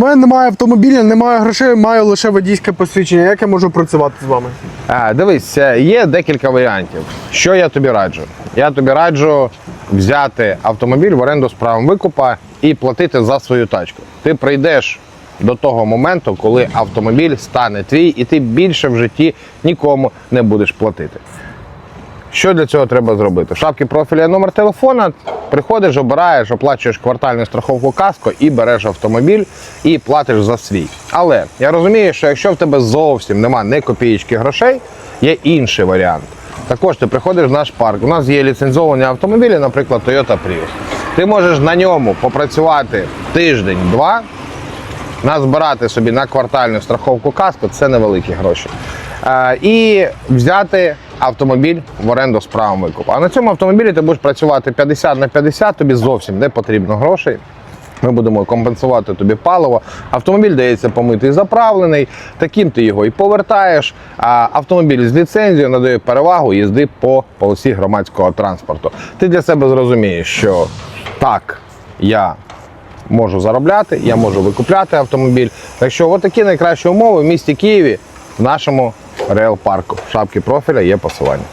мене немає автомобіля, немає грошей, маю лише водійське посвідчення. Як я можу працювати з вами? А, дивись, е, є декілька варіантів. Що я тобі раджу? Я тобі раджу взяти автомобіль в оренду з правом викупа і платити за свою тачку. Ти прийдеш до того моменту, коли автомобіль стане твій, і ти більше в житті нікому не будеш платити. Що для цього треба зробити? В шапці профіля номер телефона, приходиш, обираєш, оплачуєш квартальну страховку каско і береш автомобіль і платиш за свій. Але я розумію, що якщо в тебе зовсім нема ні копієчки грошей, є інший варіант. Також ти приходиш в наш парк. У нас є ліцензовані автомобілі, наприклад, Toyota Prius. Ти можеш на ньому попрацювати тиждень-два, назбирати собі на квартальну страховку каско це невеликі гроші. Е, і взяти автомобіль в оренду з правом викупу. А на цьому автомобілі ти будеш працювати 50 на 50, тобі зовсім не потрібно грошей. Ми будемо компенсувати тобі паливо. Автомобіль дається помитий заправлений, таким ти його і повертаєш. А автомобіль з ліцензією надає перевагу їзди по полосі громадського транспорту. Ти для себе зрозумієш, що так, я можу заробляти, я можу викупляти автомобіль. Так що, отакі найкращі умови в місті Києві в нашому реал парку. В шапці профіля є посилання.